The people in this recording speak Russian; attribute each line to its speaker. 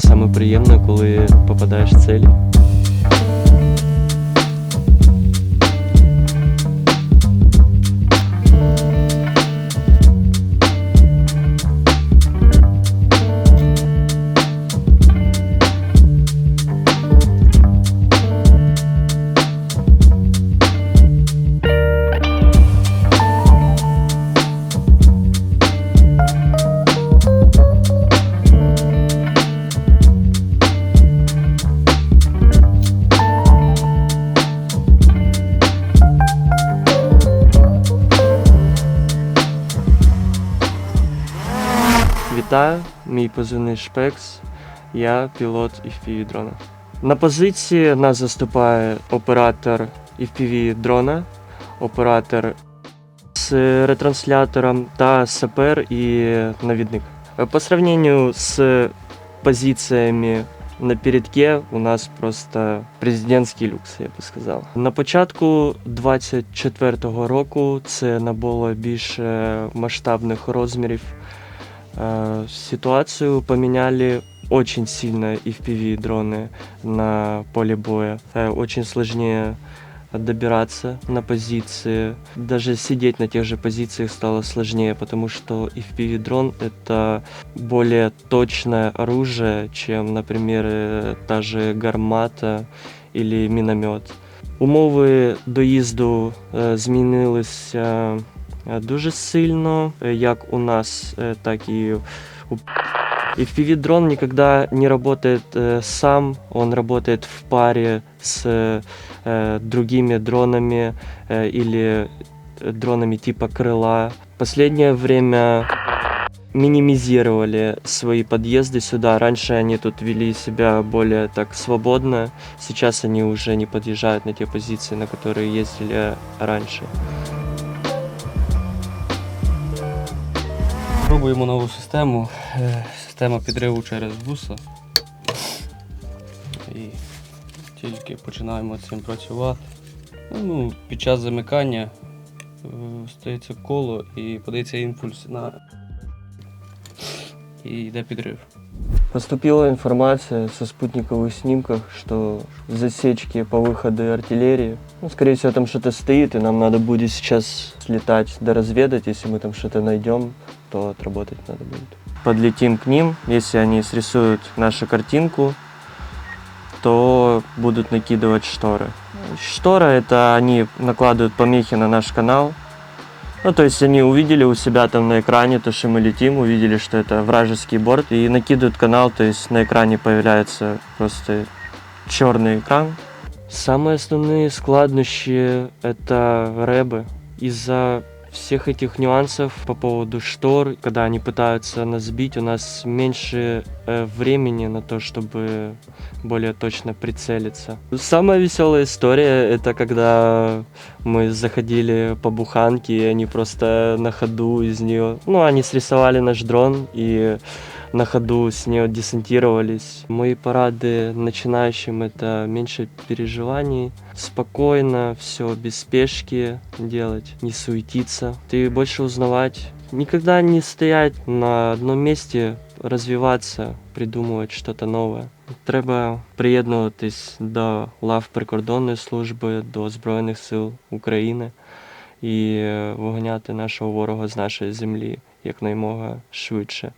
Speaker 1: Саме приємно, коли попадаєш в цілі. Вітаю, мій позивний Шпекс. Я пілот FPV дрона. На позиції нас заступає оператор FPV дрона, оператор з ретранслятором та сапер і навідник. По сравнению з позиціями на передке у нас просто президентський люкс, я би сказав. На початку 24-го року це набуло більше масштабних розмірів. Э, Ситуацию поменяли очень сильно FPV-дроны на поле боя. Э, Очень сложнее добираться на позиции. Даже сидеть на тех же позициях стало сложнее, потому что FPV-дрон — это более точное оружие, чем, например, э, та же гармата или міномет. Умови доїзду е, змінилися е, дуже сильно, як у нас, так і у FPV-дрон никогда не работает сам, он работает в паре с другими дронами э, или дронами типа крыла. Последнее время минимизировали свои подъезды сюда. Раньше они тут вели себя более так свободно. Сейчас они уже не подъезжают на те позиции, на которые ездили раньше.
Speaker 2: Пробуємо нову систему. Е, Система підриву через вуса. І тільки починаємо цим працювати. Ну, під час замикання е, стається коло і подається імпульс на і йде підрив.
Speaker 1: Поступила информация со спутниковых снимков, что засечки по выходу артиллерии. Ну, скорее всего, там что-то стоит, и нам надо будет сейчас слетать, доразведать. Если мы там что-то найдем, то отработать надо будет. Подлетим к ним, если они срисуют нашу картинку, то будут накидывать шторы. Штора — это они накладывают помехи на наш канал, ну, то есть они увидели у себя там на экране то, что мы летим, увидели, что это вражеский борт, и накидывают канал, то есть на экране появляется просто черный экран. Самые основные складнощи — это рэбы. Из-за всех этих нюансов по поводу штор, когда они пытаются нас сбить, у нас меньше э, времени на то, чтобы более точно прицелиться. Самая веселая история это когда мы заходили по буханке, и они просто на ходу из нее, ну, они срисовали наш дрон и на ходу с нее десантировались. Мои парады начинающим это меньше переживаний, спокойно, все без спешки делать, не суетиться. Ты больше узнавать, никогда не стоять на одном месте, развиваться, придумывать что-то новое. Треба приєднуватись до лав прикордонної служби, до Збройних сил України і е, виганяти нашого ворога з нашої землі якнаймога швидше.